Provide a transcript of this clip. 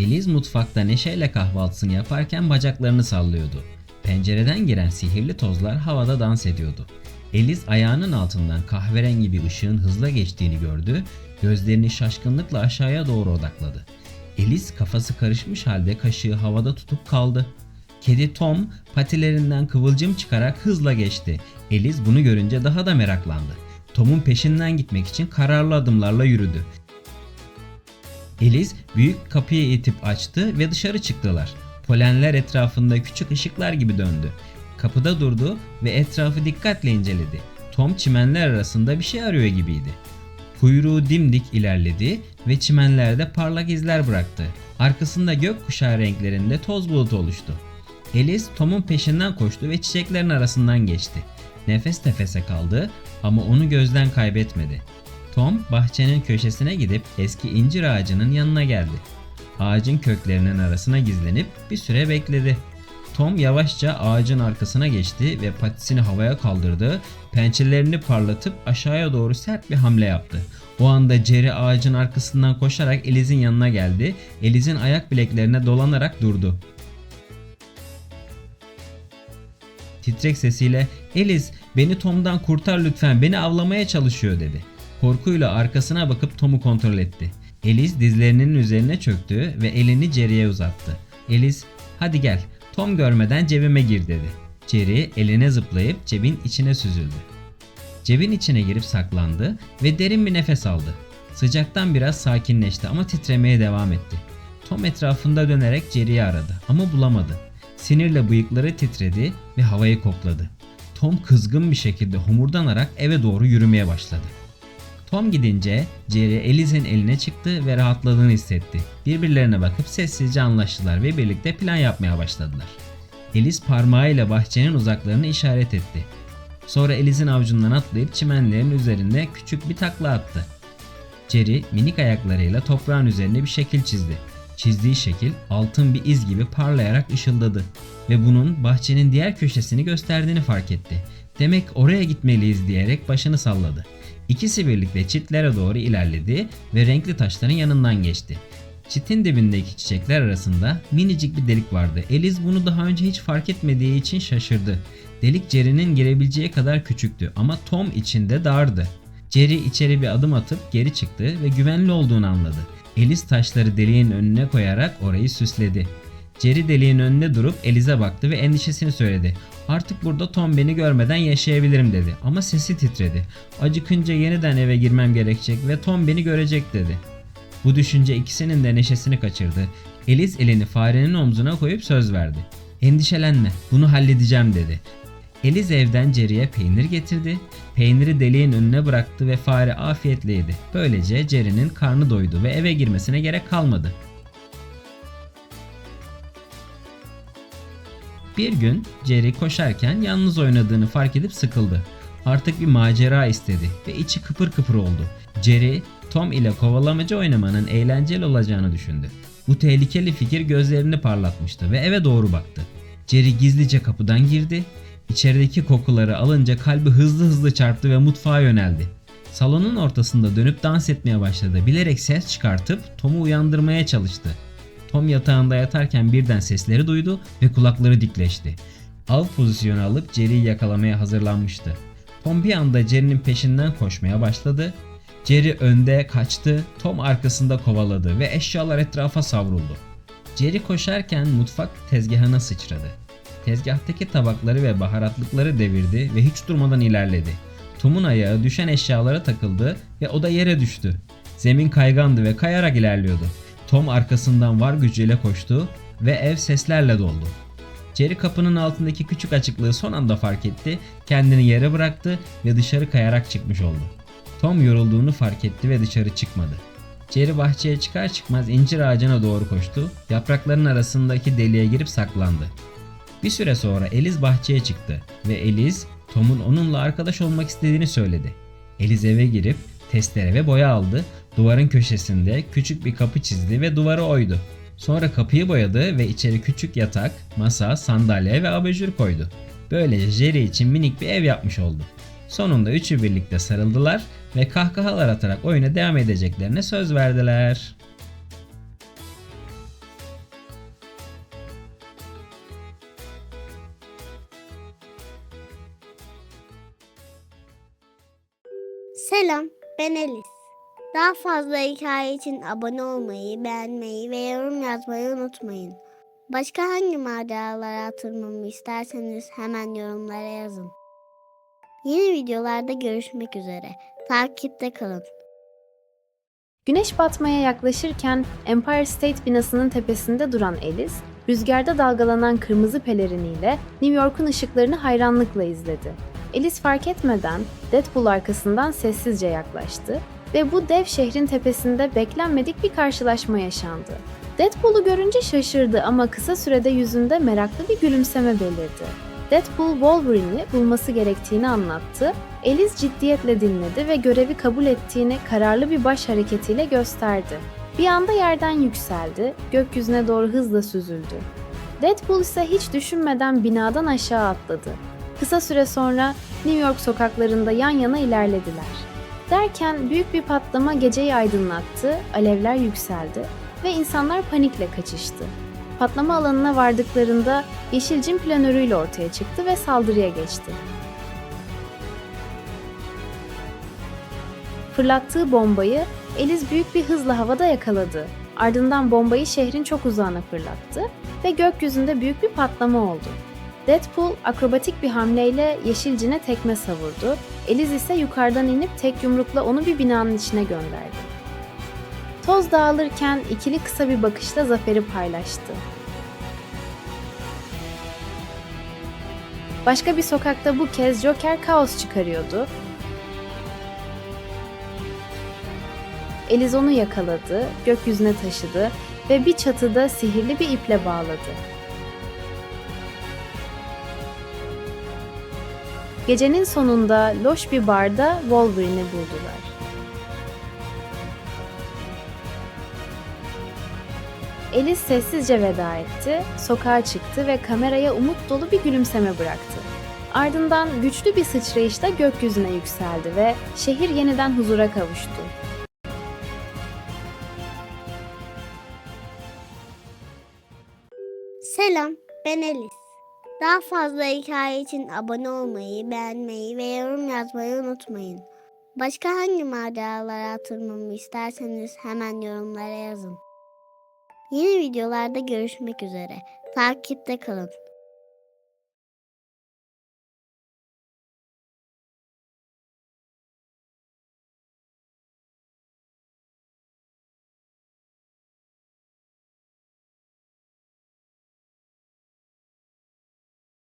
Eliz mutfakta neşeyle kahvaltısını yaparken bacaklarını sallıyordu. Pencereden giren sihirli tozlar havada dans ediyordu. Eliz ayağının altından kahverengi bir ışığın hızla geçtiğini gördü, gözlerini şaşkınlıkla aşağıya doğru odakladı. Eliz kafası karışmış halde kaşığı havada tutup kaldı. Kedi Tom patilerinden kıvılcım çıkarak hızla geçti. Eliz bunu görünce daha da meraklandı. Tom'un peşinden gitmek için kararlı adımlarla yürüdü. Eliz büyük kapıyı itip açtı ve dışarı çıktılar. Polenler etrafında küçük ışıklar gibi döndü. Kapıda durdu ve etrafı dikkatle inceledi. Tom çimenler arasında bir şey arıyor gibiydi. Kuyruğu dimdik ilerledi ve çimenlerde parlak izler bıraktı. Arkasında gökkuşağı renklerinde toz bulutu oluştu. Eliz Tom'un peşinden koştu ve çiçeklerin arasından geçti. Nefes nefese kaldı ama onu gözden kaybetmedi. Tom bahçenin köşesine gidip eski incir ağacının yanına geldi. Ağacın köklerinin arasına gizlenip bir süre bekledi. Tom yavaşça ağacın arkasına geçti ve patisini havaya kaldırdı, pençelerini parlatıp aşağıya doğru sert bir hamle yaptı. O anda Jerry ağacın arkasından koşarak Eliz'in yanına geldi. Eliz'in ayak bileklerine dolanarak durdu. Titrek sesiyle Eliz beni Tom'dan kurtar lütfen beni avlamaya çalışıyor dedi. Korkuyla arkasına bakıp Tom'u kontrol etti. Eliz dizlerinin üzerine çöktü ve elini Jerry'e uzattı. Eliz hadi gel Tom görmeden cebime gir dedi. Jerry eline zıplayıp cebin içine süzüldü. Cebin içine girip saklandı ve derin bir nefes aldı. Sıcaktan biraz sakinleşti ama titremeye devam etti. Tom etrafında dönerek Jerry'i aradı ama bulamadı. Sinirle bıyıkları titredi ve havayı kokladı. Tom kızgın bir şekilde homurdanarak eve doğru yürümeye başladı. Tom gidince Jerry Eliz'in eline çıktı ve rahatladığını hissetti. Birbirlerine bakıp sessizce anlaştılar ve birlikte plan yapmaya başladılar. Eliz parmağıyla bahçenin uzaklarını işaret etti. Sonra Eliz'in avucundan atlayıp çimenlerin üzerinde küçük bir takla attı. Jerry minik ayaklarıyla toprağın üzerine bir şekil çizdi. Çizdiği şekil altın bir iz gibi parlayarak ışıldadı ve bunun bahçenin diğer köşesini gösterdiğini fark etti. Demek oraya gitmeliyiz diyerek başını salladı. İkisi birlikte çitlere doğru ilerledi ve renkli taşların yanından geçti. Çitin dibindeki çiçekler arasında minicik bir delik vardı. Eliz bunu daha önce hiç fark etmediği için şaşırdı. Delik Jerry'nin girebileceği kadar küçüktü ama Tom içinde dardı. Jerry içeri bir adım atıp geri çıktı ve güvenli olduğunu anladı. Eliz taşları deliğin önüne koyarak orayı süsledi. Jerry deliğin önünde durup Eliz'e baktı ve endişesini söyledi. Artık burada Tom beni görmeden yaşayabilirim dedi ama sesi titredi. Acıkınca yeniden eve girmem gerekecek ve Tom beni görecek dedi. Bu düşünce ikisinin de neşesini kaçırdı. Eliz elini farenin omzuna koyup söz verdi. Endişelenme bunu halledeceğim dedi. Eliz evden Jerry'e peynir getirdi. Peyniri deliğin önüne bıraktı ve fare afiyetle yedi. Böylece Jerry'nin karnı doydu ve eve girmesine gerek kalmadı. Bir gün Jerry koşarken yalnız oynadığını fark edip sıkıldı. Artık bir macera istedi ve içi kıpır kıpır oldu. Jerry, Tom ile kovalamaca oynamanın eğlenceli olacağını düşündü. Bu tehlikeli fikir gözlerini parlatmıştı ve eve doğru baktı. Jerry gizlice kapıdan girdi. İçerideki kokuları alınca kalbi hızlı hızlı çarptı ve mutfağa yöneldi. Salonun ortasında dönüp dans etmeye başladı. Bilerek ses çıkartıp Tom'u uyandırmaya çalıştı. Tom yatağında yatarken birden sesleri duydu ve kulakları dikleşti. Av pozisyonu alıp Jerry'i yakalamaya hazırlanmıştı. Tom bir anda Jerry'nin peşinden koşmaya başladı. Jerry önde kaçtı, Tom arkasında kovaladı ve eşyalar etrafa savruldu. Jerry koşarken mutfak tezgahına sıçradı. Tezgahtaki tabakları ve baharatlıkları devirdi ve hiç durmadan ilerledi. Tom'un ayağı düşen eşyalara takıldı ve o da yere düştü. Zemin kaygandı ve kayarak ilerliyordu. Tom arkasından var gücüyle koştu ve ev seslerle doldu. Jerry kapının altındaki küçük açıklığı son anda fark etti, kendini yere bıraktı ve dışarı kayarak çıkmış oldu. Tom yorulduğunu fark etti ve dışarı çıkmadı. Jerry bahçeye çıkar çıkmaz incir ağacına doğru koştu, yaprakların arasındaki deliğe girip saklandı. Bir süre sonra Eliz bahçeye çıktı ve Eliz Tom'un onunla arkadaş olmak istediğini söyledi. Eliz eve girip testere ve boya aldı, duvarın köşesinde küçük bir kapı çizdi ve duvarı oydu. Sonra kapıyı boyadı ve içeri küçük yatak, masa, sandalye ve abajur koydu. Böylece Jerry için minik bir ev yapmış oldu. Sonunda üçü birlikte sarıldılar ve kahkahalar atarak oyuna devam edeceklerine söz verdiler. Selam, ben Elis. Daha fazla hikaye için abone olmayı, beğenmeyi ve yorum yazmayı unutmayın. Başka hangi maceralara atılmamı isterseniz hemen yorumlara yazın. Yeni videolarda görüşmek üzere. Takipte kalın. Güneş batmaya yaklaşırken Empire State binasının tepesinde duran Alice, rüzgarda dalgalanan kırmızı peleriniyle New York'un ışıklarını hayranlıkla izledi. Alice fark etmeden Deadpool arkasından sessizce yaklaştı ve bu dev şehrin tepesinde beklenmedik bir karşılaşma yaşandı. Deadpool'u görünce şaşırdı ama kısa sürede yüzünde meraklı bir gülümseme belirdi. Deadpool Wolverine'i bulması gerektiğini anlattı Alice ciddiyetle dinledi ve görevi kabul ettiğini kararlı bir baş hareketiyle gösterdi. Bir anda yerden yükseldi, gökyüzüne doğru hızla süzüldü. Deadpool ise hiç düşünmeden binadan aşağı atladı. Kısa süre sonra New York sokaklarında yan yana ilerlediler. Derken büyük bir patlama geceyi aydınlattı, alevler yükseldi ve insanlar panikle kaçıştı. Patlama alanına vardıklarında Yeşilcin planörüyle ortaya çıktı ve saldırıya geçti. Fırlattığı bombayı Eliz büyük bir hızla havada yakaladı. Ardından bombayı şehrin çok uzağına fırlattı ve gökyüzünde büyük bir patlama oldu. Deadpool akrobatik bir hamleyle Yeşilcin'e tekme savurdu. Eliz ise yukarıdan inip tek yumrukla onu bir binanın içine gönderdi. Toz dağılırken ikili kısa bir bakışla zaferi paylaştı. Başka bir sokakta bu kez Joker kaos çıkarıyordu Eliz onu yakaladı, gökyüzüne taşıdı ve bir çatıda sihirli bir iple bağladı. Gecenin sonunda loş bir barda Wolverine'i buldular. Eliz sessizce veda etti, sokağa çıktı ve kameraya umut dolu bir gülümseme bıraktı. Ardından güçlü bir sıçrayışla gökyüzüne yükseldi ve şehir yeniden huzura kavuştu. Selam, ben Elis. Daha fazla hikaye için abone olmayı, beğenmeyi ve yorum yazmayı unutmayın. Başka hangi maceralara atılmamı isterseniz hemen yorumlara yazın. Yeni videolarda görüşmek üzere. Takipte kalın.